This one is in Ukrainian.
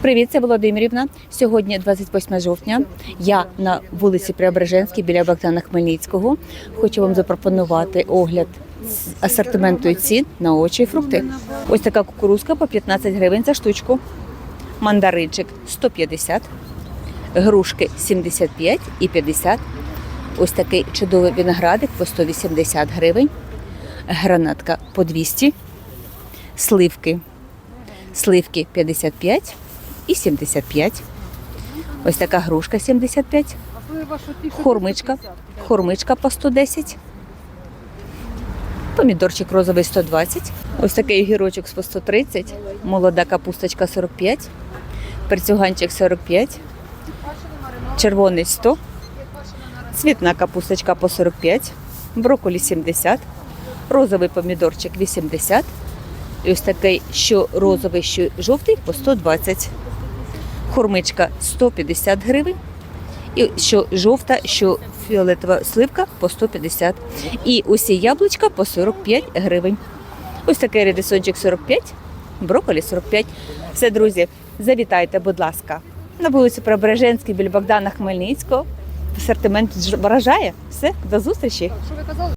Привіт, це Володимирівна. Сьогодні 28 жовтня. Я на вулиці Преображенській біля Богдана Хмельницького. Хочу вам запропонувати огляд асортименту і цін на овочі і фрукти. Ось така кукурузка по 15 гривень за штучку. Мандаринчик 150, грушки 75 і 50. Ось такий чудовий виноградик по 180 гривень. Гранатка по 200. Сливки. Сливки 55 і 75. Ось така грушка 75. Хормичка. Хормичка по 110. Помідорчик розовий 120. Ось такий огірочок по 130. Молода капусточка 45. Перцюганчик 45. Червоний 100. Цвітна капусточка по 45. Брокколі 70. Розовий помідорчик 80. І ось такий, що розовий, що жовтий по 120. Хормичка 150 гривень. І що жовта, що фіолетова сливка по 150. І усі яблучка по 45 гривень. Ось такий редисончик 45, брокколі 45. Все, друзі, завітайте, будь ласка, на вулицю Преображенській біля Богдана Хмельницького. Асортимент вражає. Все, до зустрічі.